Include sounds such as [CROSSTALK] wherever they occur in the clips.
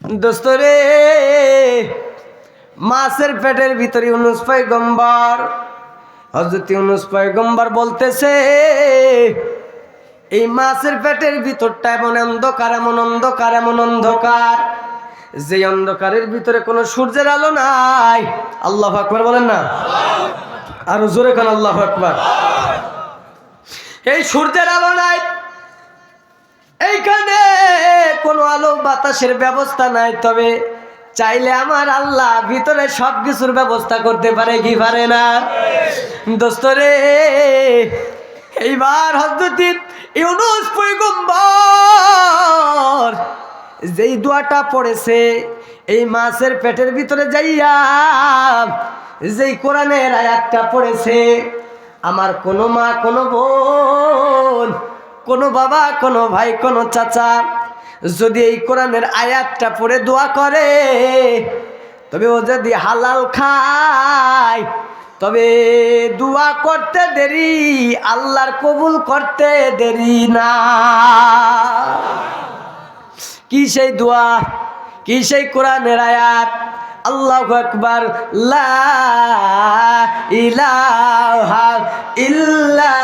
দোস্তরে মাছের পেটের ভিতরে ইউনুস পয়গম্বর হজরত ইউনুস পয়গম্বর বলতেছে, এই মাছের পেটের ভিতরটা এমন অন্ধকার এমন অন্ধকার এমন অন্ধকার যে অন্ধকারের ভিতরে কোনো সূর্যের আলো নাই। আল্লাহ আকবার বলেন না? আরও জোরে কান, আল্লাহ আকবার। এই সূর্যের আলো নাই এইখানে কোনো আলো বাতাসের ব্যবস্থা নাই, তবে চাইলে আমার আল্লাহ ভিতরে সব কিছুর ব্যবস্থা করতে পারে কি পারে না? দোস্তরে এইবার হজরত ইউনুস পয়গম্বর যেই দোয়াটা পড়েছে, এই মাছের পেটের ভিতরে যাইয়া যেই কোরআনের আয়াতটা পড়েছে, আমার কোনো মা, কোনো বোন কোনো বাবা, কোনো ভাই, কোনো চাচা যদি এই কোরআনের আয়াতটা পড়ে দোয়া করে, তবে ও যদি হালাল খায়, তবে দোয়া করতে দেরি, আল্লাহর কবুল করতে দেরি না। কি সেই দোয়া? কি সেই কোরআনের আয়াত? আল্লাহ আকবার ইলাহা ইল্লা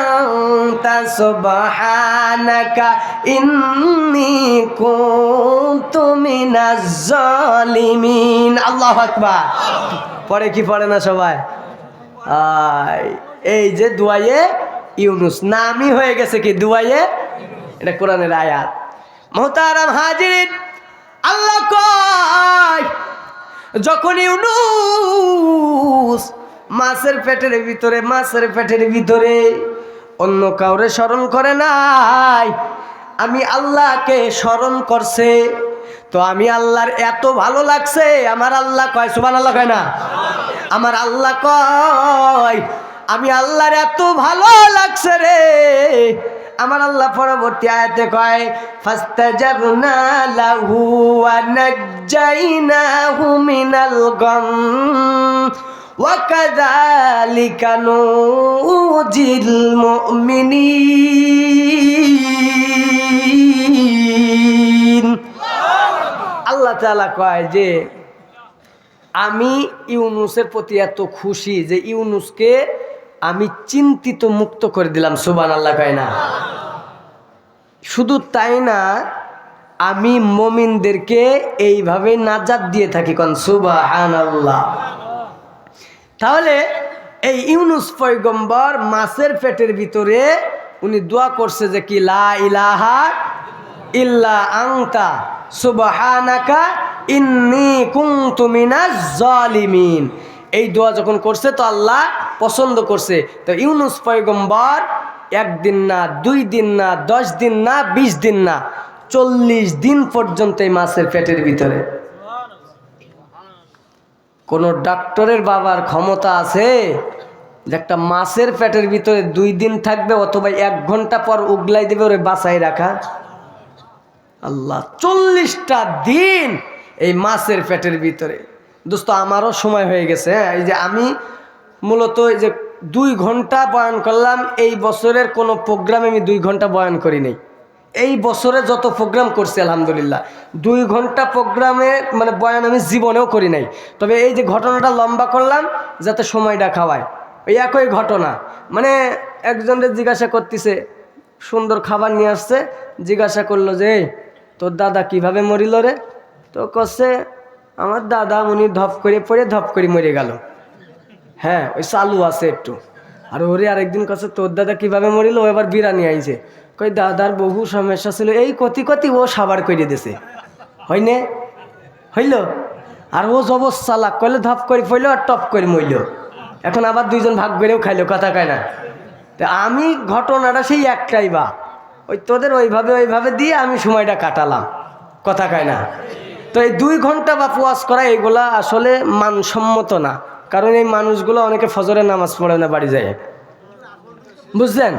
আনতা সুবহানাকা ইন্নী কুনতু মিনাজ জালিমিন। আল্লাহু কি পড়ে না সবাই? এই যে দুয়ায়ে ইউনুস, নামই হয়ে গেছে কি দুয়ায়ে? এটা কোরআনের আয়াত। মোহতারাম হাজির, আল্লাহ কয় যখন ইউনুস মাছের পেটের ভিতরে, মাছের পেটের ভিতরে অন্য কাউরে স্মরণ করে নাই, আমি আল্লাহকে স্মরণ করছে, তো আমি আল্লাহর এত ভালো লাগছে, আমার আল্লাহ কয় সুবান আল্লাহ কয় না? আমার আল্লাহ কয়, আমি আল্লাহর এত ভালো লাগছে রে আমার আল্লাহ পরবর্তী আয়াতে কয়, ফাস্তাজাবনা লাহু ওয়া নাজ্জাইনাহু মিনাল গাম কাযালিকা নুজিল মুমিনিন। আল্লাহ তাআলা কয় যে, আমি ইউনুসের প্রতি এত খুশি যে ইউনুসকে আমি চিন্তিত, মুক্ত করে দিলাম সুবান আল্লাহ কয় না। শুধু তাই না, আমি মমিনদেরকে এইভাবে নাজাদ দিয়ে থাকি কন সুবাহান আল্লাহ তাহলে এই ইউনুস পয়গম্বর মাছের পেটের ভিতরে উনি দোয়া করছে যে কি, লা ইলাহা ইল্লা আংতা সুবহানাকা ইন্নি কুনতু মিনাজ জালিমিন এই দোয়া যখন করছে, তো আল্লাহ পছন্দ করছে। তো ইউনুস পয়গম্বর একদিন না, দুই দিন না, দশ দিন না, বিশ দিন না, চল্লিশ দিন পর্যন্ত এই মাছের পেটের ভিতরে। কোনো ডাক্তারের বাবার ক্ষমতা আছে যে একটা মাছের পেটের ভিতরে দুই দিন থাকবে অথবা এক ঘণ্টা পর উগলাই দেবে, ওরে বাসায় রাখা? আল্লাহ, চল্লিশটা দিন এই মাছের পেটের ভিতরে। দোস্ত আমারও সময় হয়ে গেছে হ্যাঁ? এই যে আমি মূলত এই যে দুই ঘণ্টা বয়ান করলাম এই বছরের কোনো প্রোগ্রামে আমি দুই ঘণ্টা বয়ান করি নাই। এই বছরে যত প্রোগ্রাম করছি আলহামদুলিল্লাহ দুই ঘণ্টা প্রোগ্রামে মানে বয়ান আমি জীবনেও করি নাই। তবে এই যে ঘটনাটা লম্বা করলাম যাতে সময়টা খাওয়ায়। ওই একই ঘটনা মানে একজনের জিজ্ঞাসা করতেছে সুন্দর খাবার নিয়ে আসছে জিজ্ঞাসা করল যে "এই, তোর দাদা কীভাবে মরিল রে? তো কছে আমার দাদা উনি ধপ করে পড়ে, ধপ করে মরে গেল। হ্যাঁ ওই চালু আছে একটু। আর ওরে আরেকদিন কাছে তোর দাদা কীভাবে মরিল? ও এবার বিরানি আইছে। কই, দাদার বহু সমস্যা ছিল। এই কতি কতি ও সাবার করে দিছে। হইনে হইল? আর ও জবস চালাক, কইলে ধপ করে পড়ল আর টপ করে মইল। এখন আবার দুইজন ভাগ করেও খাইলো, কথা কয় না। তা আমি ঘটনাটা সেই একটাই বা। ওই তোদের ওইভাবে ওইভাবে দিয়ে আমি সময়টা কাটালাম, কথা কয় না। তো এই দুই ঘণ্টা বা পোয়াজ করা এগুলা আসলে মানসম্মত না। কারণ এই মানুষগুলো অনেকে ফজরের নামাজ পড়ে না বাড়ি যায়। বুঝলেন?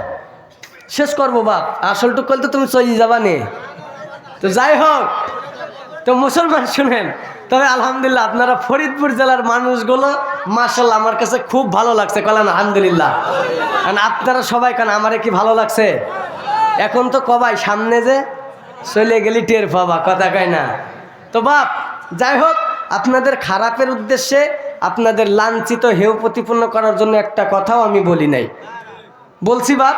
শেষ করব বাপ। আসলটুক করলে তো তুমি চলে যাবা নে। তো যাই হোক, তো মুসলমান শুনেন, তবে আলহামদুলিল্লাহ আপনারা ফরিদপুর জেলার মানুষগুলো মার্শাল্লাহ আমার কাছে খুব ভালো লাগছে। কলেন আলহামদুলিল্লাহ। কারণ আপনারা সবাই কেন আমারে কি ভালো লাগছে? এখন তো কবাই সামনে যে চলে গেলি টের পাবা, কথা কয় না। তো বাপ, যাই হোক, আপনাদের খারাপের উদ্দেশ্যে আপনাদের লাঞ্ছিত হেউ প্রতিপন্ন করার জন্য একটা কথাও আমি বলি নাই। বলছি বাপ,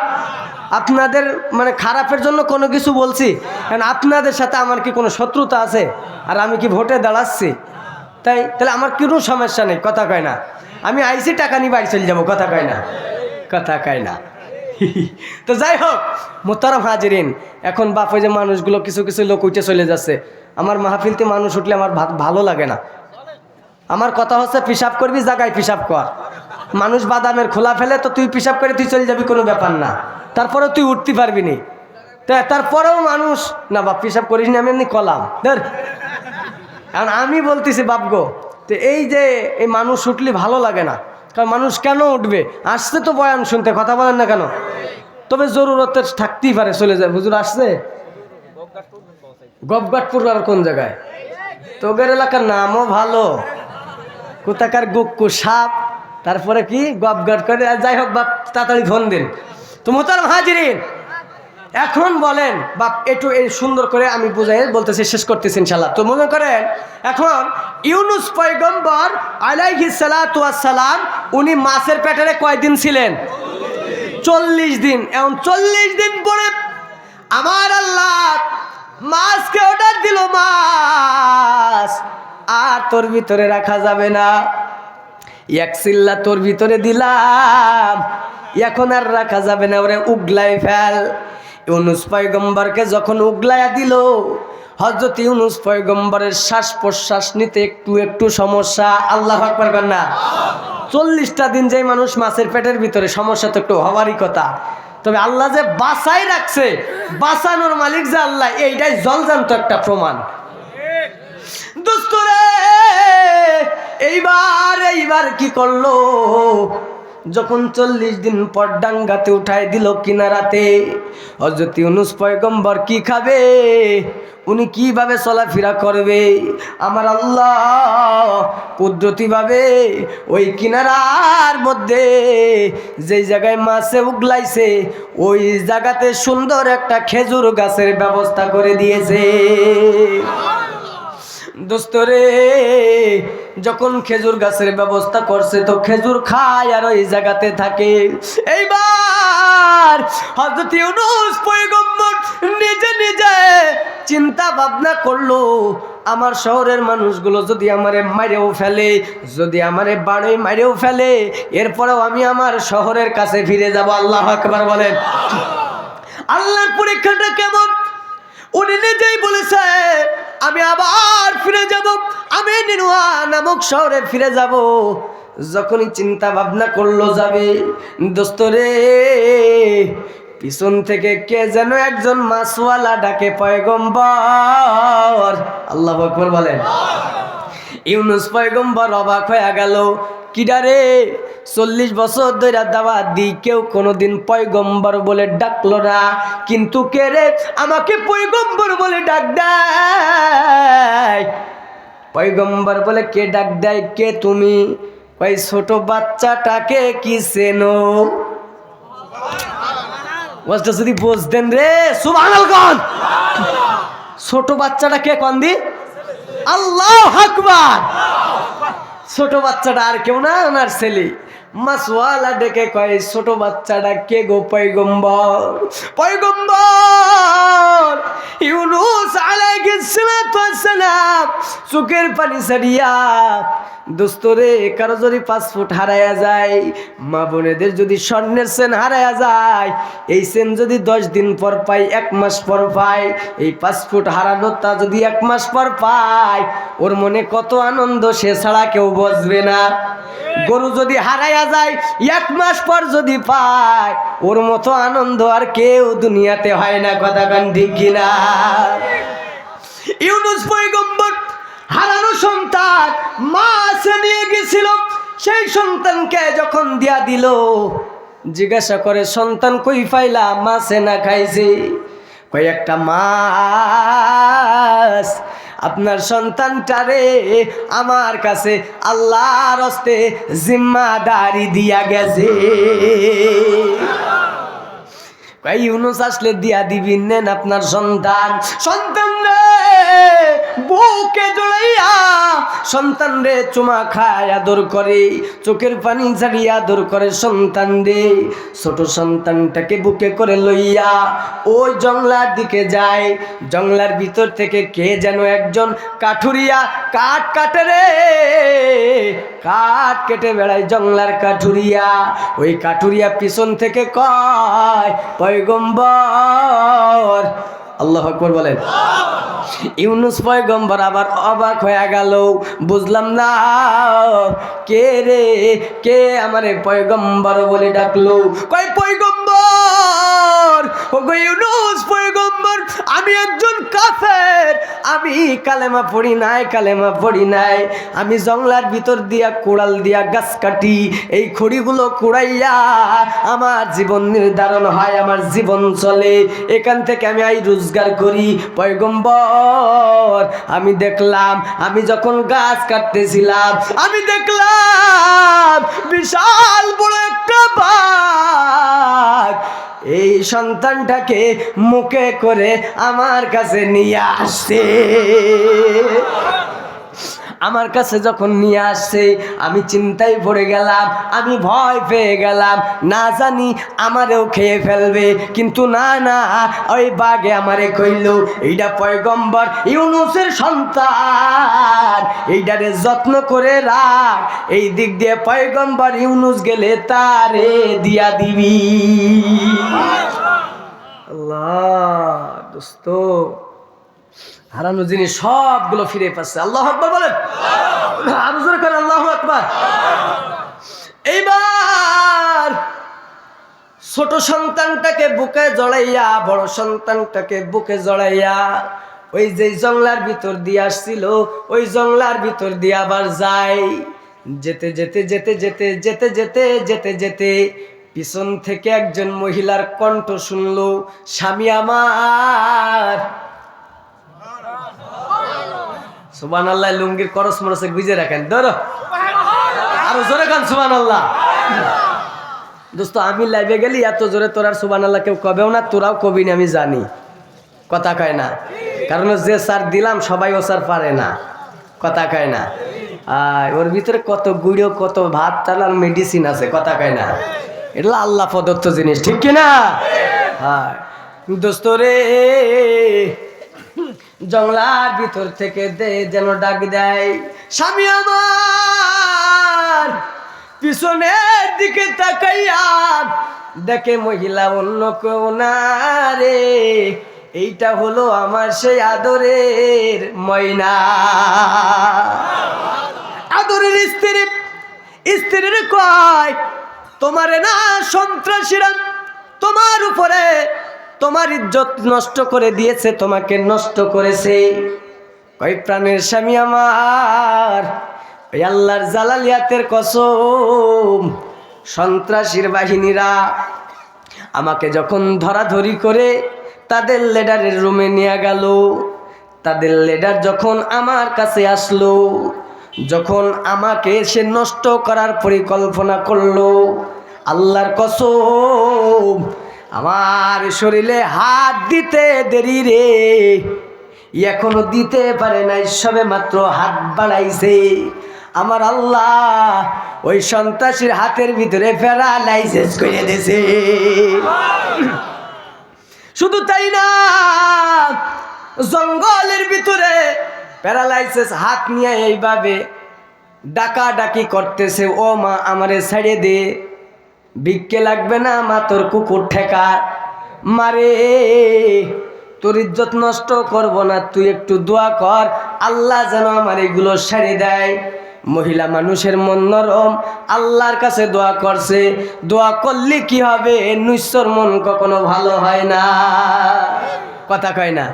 আপনাদের মানে খারাপের জন্য কোনো কিছু বলছি? কারণ আপনাদের সাথে আমার কি কোনো শত্রুতা আছে? আর আমি কি ভোটে দাঁড়াচ্ছি? তাই, তাহলে আমার কোনো সমস্যা নেই, কথা কয় না। আমি আইসি টাকা নিয়ে বাড়ি চলে যাব, কথা কয় না। কথা কয় না। [LAUGHS] তো যাই হোক, মোতারাম হাজিরিন, এখন বাপ ওই যে মানুষগুলো কিছু কিছু লোক উঠে চলে যাচ্ছে। আমার মাহফিলতে মানুষ উঠলে আমার ভালো লাগে না। আমার কথা হচ্ছে পিসাব করবি জায়গায় পিসাব কর। মানুষ বাদামের খোলা ফেলে, তো তুই পিসাব করে তুই চলে যাবি, কোনো ব্যাপার না। তারপরেও তুই উঠতে পারবি নি। তারপরেও মানুষ, না বাপ পিসাব করিস না, আমি এমনি কলাম। ধর। কারণ আমি বলতেছি বাপগো তো এই যে এই মানুষ উঠলে ভালো লাগে না, কারণ মানুষ কেন উঠবে? আসছে তো বয়ান শুনতে, কথা বলেন না কেন? তবে জরুরতে থাকতেই পারে, চলে যায়। হুজুর আসছে? গবগাটপুর আর কোন জায়গায়? তোদের এলাকার নামও ভালো। কোথাকার গুক্কু সাপ, তারপরে কি? গবগাট করে যাই হোক বাপ, তাড়াতাড়ি ধন দিন। তো মোতারাম হাজিরিন, এখন বলেন, বাপ, একটু এই সুন্দর করে আমি বুঝাই, বলতেছি, শেষ করতেছি ইনশাল্লাহ তো মনে করেন, এখন ইউনুস পয়গম্বর আলাইহি সালাম উনি মাছের পেটারে কয়দিন ছিলেন? চল্লিশ দিন। এখন চল্লিশ দিন পরে, আমার আল্লাহ মাছকে অর্ডার দিল মাছ। আর তোর ভিতরে রাখা যাবে না। এক সিল্লা তোর ভিতরে দিলাম। এখন আর রাখা যাবে না, ওরে উগলাই ফেল। ইউনুস পয়গম্বরকে যখন উগলাইয়া দিল হজরত ইউনুস পয়গম্বরের শ্বাস প্রশ্বাস নিতে একটু একটু সমস্যা। আল্লাহ পারবেন না। চল্লিশটা দিন যেই মানুষ মাছের পেটের ভিতরে, সমস্যা তো একটু হওয়ারই কথা। তবে আল্লাহ যে বাসাই রাখছে, বাঁচানোর মালিক যে আল্লাহ, এইটাই জলজান্ত একটা প্রমাণ। এইবার এইবার কি করল? যখন চল্লিশ দিন পর ডাঙ্গাতে উঠাই দিল কিনারাতে হজরত ইউনুস পয়গম্বর কি খাবে? উনি কীভাবে চলাফেরা করবে? আমার আল্লাহ কুদরতিভাবে ওই কিনারার মধ্যে যেই জায়গায় মাছে উগলাইছে ওই জায়গাতে সুন্দর একটা খেজুর গাছের ব্যবস্থা করে দিয়েছে। দোস্তরে যখন খেজুর গাছের ব্যবস্থা করছে, তো খেজুর খায় আর ওই জায়গাতে থাকে। এইবার হজরত ইউনুস পয়গম্বর নিজে নিজে চিন্তা ভাবনা করল, আমার শহরের মানুষগুলো যদি আমারে মারেও ফেলে, যদি আমারে বাড়ি মারেও ফেলে, এরপরেও আমি আমার শহরের কাছে ফিরে যাব। আল্লাহ একবার বলেন। আল্লাহর পরীক্ষাটা কেমন উনি নিজেই বলেছে, আমি আবার ফিরে যাব, আমি নিনুয়া নামক শহরে ফিরে যাব। যখনই চিন্তা ভাবনা করল যাবে দোস্তরে পিছন থেকে কে যেন একজন মাছওয়ালা ডাকে, পয়গম্বর। আল্লাহ বলেন। ইউনুস পয়গম্বর অবাক হয়ে গেল। কিডারে চল্লিশ বছর ধরে দাওয়া দি, কেউ কোনোদিন পয়গম্বর বলে ডাকলো না। কিন্তু কে রে? আমাকে পয়গম্বর বলে ডাক দেয়। পয়গম্বর বলে, কে ডাক দেয়? কে তুমি? ওই ছোট বাচ্চাটাকে কি চেনো? ওয়াজটা যদি বুঝতেন রে, সুবহানাল্লাহ ছোট বাচ্চাটা কে কন্দি আল্লাহ আকবার। ছোট বাচ্চাটা আর কেউ না ওনার ছেলে। মাসওয়ালা ডেকে কয়, ছোট বাচ্চাটা কে গো পয়গম্বর? পয়গম্বর, ইউনুস আলাইহিস সালাতু ওয়াসসালাম চোখের পানি ছাড়িয়া দোস্তরে কারও যদি পাসপোর্ট হারায়া যায়, মা বোনেদের যদি স্বর্ণের সেন হারায়া যায়, এই সেন যদি দশ দিন পর পাই এক মাস পর পাই এই পাসপোর্ট হারানো তা যদি এক মাস পর পায়, ওর মনে কত আনন্দ, সে ছাড়া কেউ বসবে না। গরু যদি হারায়া যায়, এক মাস পর যদি পায়, ওর মতো আনন্দ আর কেউ দুনিয়াতে হয় না, কথা কান ঠিক কিনা? ইউনুস পয়গম্বর, হারানো সন্তান, মা সে নিয়ে গেছিল। সেই সন্তানকে যখন দিয়া দিল, জিজ্ঞাসা করে, সন্তান কই পাইলা? মাছে না খাইছে? কয়েকটা মাছ। আপনার সন্তানটারে আমার কাছে আল্লাহর হস্তে জিম্মাদারি দিয়া গেছে। ইউনুস আসলে দিয়া দিবিন নেন আপনার সন্তান। সন্তান রে জড়াইয়া সন্তান রে চুমা খায় আদর করে, চোখের পানি ঝাড়িয়ে আদর করে সন্তান রে। ছোট সন্তানটাকে বুকে করে লইয়া ওই জংলার দিকে যায়। জংলার ভিতর থেকে কে যেন একজন কাঠুরিয়া কাঠ কাটে রে। কাঠ কেটে বেড়ায় জংলার কাঠুরিয়া। ওই কাঠুরিয়া পিছন থেকে কয়, পয়গম্বর, আল্লাহ আকবর বলেন। ইউনুস পয়গম্বর আবার অবাক হয়ে গেল। বুঝলাম না, কে রে, কে আমারে পয়গম্বর বলে ডাকলো? কয়, পয়গম্বর! ও গো ইউনুস, পয়গম্বর, আমি একজন কাফের। আমি কালেমা পড়ি নাই, কালেমা পড়ি নাই। আমি জংলার ভিতর দিয়া, কোড়াল দিয়া গাছ কাটি, এই খড়িগুলো কুড়াইয়া আমার জীবন নির্ধারণ হয়, আমার জীবন চলে। এখান থেকে আমি আই রোজগার করি। পয়গম্বর, আমি দেখলাম, আমি যখন গাছ কাটতেছিলাম, আমি দেখলাম, বিশাল বড় একটা বাঘ। এই সন্তানটাকে মুখে করে আমার কাছে নিয়ে আসছে। আমার কাছে যখন নিয়ে আসছে আমি চিন্তায় পড়ে গেলাম আমি ভয় পেয়ে গেলাম। না জানি আমারেও খেয়ে ফেলবে কিন্তু না না ওই বাঘে আমারে কইল এইটা পয়গম্বর ইউনুসের সন্তান এইটারে যত্ন করে রাখ এই দিক দিয়ে পয়গম্বর ইউনুস গেলে তারে দিয়া দিবি। আল্লাহ দোস্ত হারানো জিনিস সবগুলো ফিরে পাচ্ছে। আল্লাহ আকবর বলেন। আরও জোরে করেন, আল্লাহ আকবর। এইবার ছোট সন্তানটাকে বুকে জড়াইয়া, বড় সন্তানটাকে বুকে জড়াইয়া ওই যে জংলার ভিতর দিয়ে আসছিল, ওই জংলার ভিতর দিয়ে আবার যায়। যেতে যেতে যেতে যেতে যেতে যেতে যেতে যেতে পিছন থেকে একজন মহিলার কণ্ঠ শুনলো, স্বামী আমার সুবান আল্লাহ লুঙ্গির করস মরসে গুজে রাখেন। ধরো। আরও জোরে খান সুবান আল্লাহ দোস্ত, আমি লাইভে গেলি, এত জোরে তোর আর সুবান আল্লাহ কেউ কবেও না, তোরাও কবি না, আমি জানি। কথা কয় না। কারণ যে স্যার দিলাম, সবাই ও স্যার পারে না। কথা কয় না। ওর ভিতরে কত গুঁড়ো, কত ভাত চাল আর মেডিসিন আছে, কথা কয় না। এটা আল্লাহ প্রদত্ত জিনিস, ঠিক কিনা? হ্যাঁ দোস্ত রে। জংলার ভিতর থেকে দে যেন ডাক দেয়, স্বামী আমার, পিছনের দিকে তাকাইয়া দেখে মহিলা অন্য কেউ না রে। এইটা হলো আমার সেই আদরের ময়না। আদরের স্ত্রী, স্ত্রীর কয়, তোমারে না সন্ত্রাসীরা তোমার উপরে তোমার ইজ্জত নষ্ট করে দিয়েছে, তোমাকে নষ্ট করেছে। কয়, প্রাণের স্বামী আমার, ওই আল্লাহর জালালিয়াতের কসম, সন্ত্রাসীর বাহিনীরা আমাকে যখন ধরাধরি করে তাদের লেডারের রুমে নিয়ে গেল। তাদের লেডার যখন আমার কাছে আসলো, যখন আমাকে সে নষ্ট করার পরিকল্পনা করল, আল্লাহর কসম আমার শরীরে হাত দিতে দেরি রে। এখনও দিতে পারে নাই, সবে মাত্র হাত বাড়াইছে। আমার আল্লাহ ওই সন্ত্রাসীর হাতের ভিতরে ফেরা লাইসেন্স করে দিয়েছে। শুধু তাই না, জঙ্গলের ভিতরে প্যারালাইসিস হাত নিয়ে এইভাবে ডাকা ডাকি করতেছে। ও মা, আমারে ছেড়ে দে। ভিক্ষে লাগবে না, মা, তোর কুকুর ঠেকা মারে তোর ইজ্জত নষ্ট করব না, তুই একটু দোয়া কর, আল্লাহ যেন আমার এগুলো সেরে দেয়। মহিলা মানুষের মন নরম, আল্লাহর কাছে দোয়া করছে। দোয়া করলে কি হবে? নৈশ্বর মন কখনো ভালো হয় না। কথা কয় না?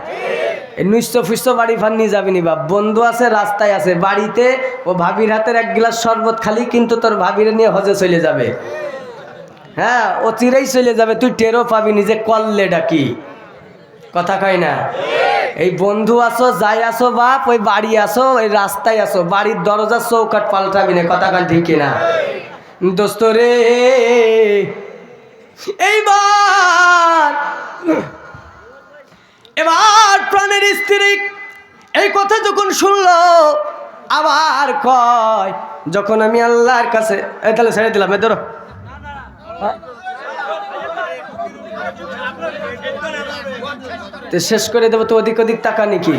নুইস্ত ফুস্ত বাড়ি ফান্নি যাবিনি বা বন্ধু আছে, রাস্তায় আছে, বাড়িতে ও ভাবির হাতের এক গ্লাস শরবত খালি, কিন্তু তোর ভাবিরে নিয়ে হজে চলে যাবে। হ্যাঁ ও চিরেই চলে যাবে। তুই টেরো পাবি নিজে কললে ডাকি। কথা কয় না? এই বন্ধু আসো, যাই আসো বাপ, ওই বাড়ি আসো, ওই রাস্তায় আসো, বাড়ির দরজা চৌকাট পাল্টাবি না, কথা কান ঠিক না দোস্ত রে, এইবার, এবার প্রাণের স্ত্রী এই কথা যখন শুনলো, আবার কয়, যখন আমি আল্লাহর কাছে এই তাহলে ছেড়ে দিলাম এ ধরো। তো শেষ করে দেবো তো ওদিক ওদিক টাকা নাকি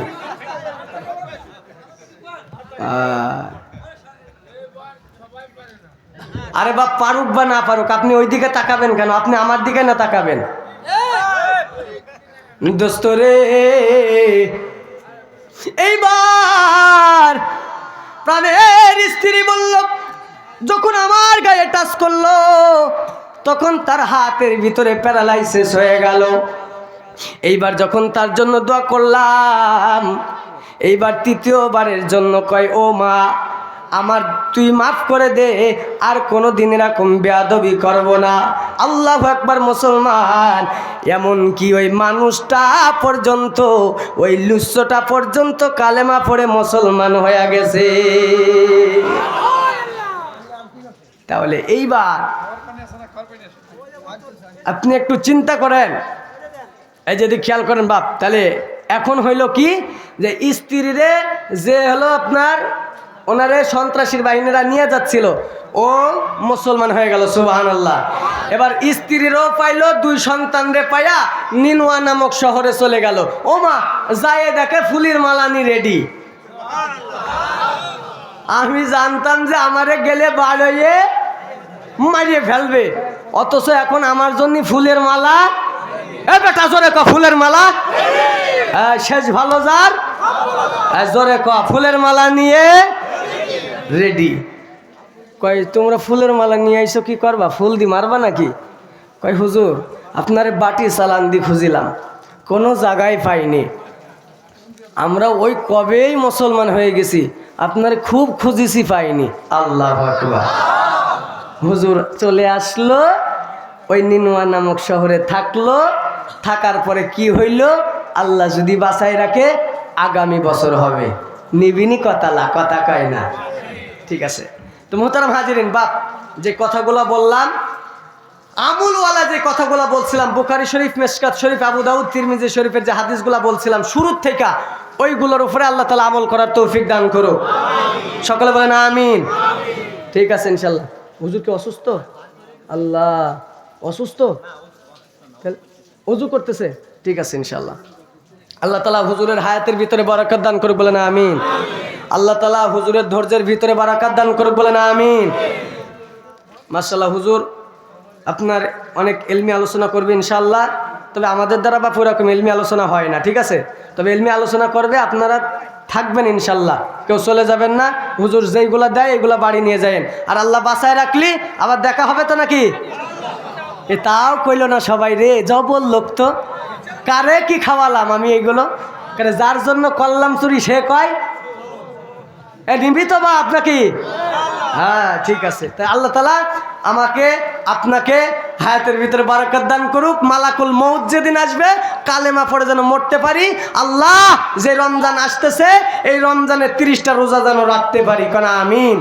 আরে বাপ, পারুক বা না পারুক, আপনি ওই দিকে তাকাবেন কেন? আপনি আমার দিকে না তাকাবেন? দোস্ত রে, এইবার প্রাণের স্ত্রী বলল, যখন আমার গায়ে টাচ করল তখন তার হাতের ভিতরে প্যারালাইসিস হয়ে গেল। এইবার যখন তার জন্য দোয়া করলাম, এইবার তৃতীয়বারের জন্য কয়, ও মা, আমার তুই মাফ করে দে, আর কোনো দিন এরকম বেয়াদবি করব না। আল্লাহ একবার মুসলমান। এমন কি ওই মানুষটা পর্যন্ত, ওই লুচ্ছটা পর্যন্ত কালেমা পড়ে মুসলমান হয়ে গেছে। তাহলে এইবার আপনি একটু চিন্তা করেন। এই যদি খেয়াল করেন বাপ, তাহলে এখন হইল কি? যে স্ত্রীরে যে হলো আপনার ওনারে সন্ত্রাসীর বাহিনীরা নিয়ে যাচ্ছিল, ও মুসলমান হয়ে গেল সুবাহান আল্লাহ এবার স্ত্রীরও পাইলো, দুই সন্তানরে পাইয়া নিনুয়া নামক শহরে চলে গেল। ও মা, যায় দেখে ফুলির মালানি রেডি। আমি জানতাম যে আমারে গেলে বাড়িয়ে মারিয়ে ফেলবে। অথচ এখন আমার জন্য ফুলের মালা। এ বেটা, জোরে ক, ফুলের মালা? শেষ ভালো যার? জোরে ক, ফুলের মালা নিয়ে রেডি। কয়, তোমরা ফুলের মালা নিয়ে আইসো, কি করবা? ফুল দি মারবা নাকি? কয়, হুজুর, আপনার বাটি চালান দি খুঁজিলাম। কোনো জায়গায় পাইনি। আমরা ওই কবেই মুসলমান হয়ে গেছি। আপনার খুব খুঁজিছি পাইনি। আল্লাহ আকবার। হুজুর চলে আসলো, ওই নিনুয়া নামক শহরে থাকল, থাকার পরে কি হইল? আল্লাহ যদি বাঁচাই রাখে, আগামী বছর হবে। নিবিনি কথালা কথা কয় না। ঠিক আছে। তো মোহতারাম হাজিরিন, বাপ, যে কথাগুলো বললাম, আমুলওয়ালা যে কথাগুলো বলছিলাম, বুখারি শরীফ মেসকাত শরীফ, আবু দাউদ, তিরমিজি শরীফের যে হাদিসগুলো বলছিলাম, শুরুর থেকে ওইগুলোর উপরে আল্লাহ তালা আমল করার তৌফিক দান করো সকলে বলেন আমিন। ঠিক আছে ইনশাল্লাহ হুজুর কি অসুস্থ? আল্লাহ, অসুস্থ? অজু করতেছে? ঠিক আছে ইনশাল্লাহ আল্লাহ তালা হুজুরের হায়াতের ভিতরে বারাকাত দান করুক বলে না আমিন। আল্লাহ তালা হুজুরের ধৈর্যের ভিতরে বারাকাত দান করুক না আমিন। মার্শাল্লাহ হুজুর, আপনার অনেক এলমি আলোচনা করবে ইনশাল্লাহ তবে আমাদের দ্বারা বা পুরোরকম এলমি আলোচনা হয় না, ঠিক আছে? তবে এলমি আলোচনা করবে, আপনারা থাকবেন ইনশাল্লাহ। কেউ চলে যাবেন না, হুজুর যেইগুলো দেয় এগুলো বাড়ি নিয়ে যায়েন। আর আল্লাহ বাসায় রাখলি, আবার দেখা হবে তো নাকি? এ তাও কইল না সবাই রে, জবল লোক তো। কারে কি খাওয়ালাম আমি এগুলো কারে যার জন্য করলাম চুরি সে কয়? এ নিবি তো বা আপনাকে? হ্যাঁ ঠিক আছে। তাই আল্লাহ তালা আমাকে, আপনাকে হায়াতের ভিতরে বারাকাত দান করুক। মালাকুল মৌত যেদিন আসবে, কালেমা পরে যেন মরতে পারি। আল্লাহ, যে রমজান আসতেছে, এই রমজানের তিরিশটা রোজা যেন রাখতে পারি। কেন আমিন।